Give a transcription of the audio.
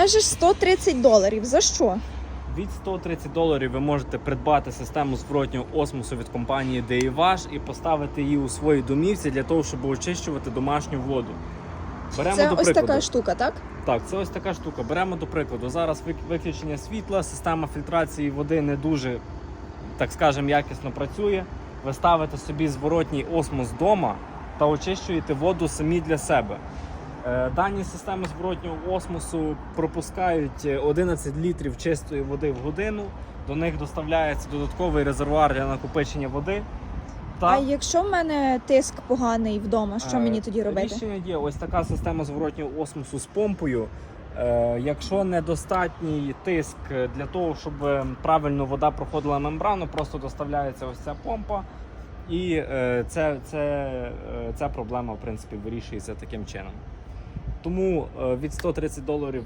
Кажеш 130 доларів. За що? Від 130 доларів ви можете придбати систему зворотнього осмосу від компанії DeVash і поставити її у своїй домівці для того, щоб очищувати домашню воду. Беремо Це до ось прикладу. така штука, так? Так, це ось така штука. Беремо до прикладу. Зараз виключення світла, система фільтрації води не дуже, так скажемо, якісно працює. Ви ставите собі зворотній осмос вдома та очищуєте воду самі для себе. Е, Дані системи зворотнього осмосу пропускають е, 11 літрів чистої води в годину. До них доставляється додатковий резервуар для накопичення води. А якщо в мене тиск поганий вдома, що Е, мені тоді робити? Рішення є ось така система зворотнього осмосу з помпою. Е, якщо недостатній тиск для того, щоб е, правильно вода проходила мембрану, просто доставляється ось ця помпа, і е, це, це, е, ця проблема в принципі вирішується таким чином. Тому е, від 130 доларів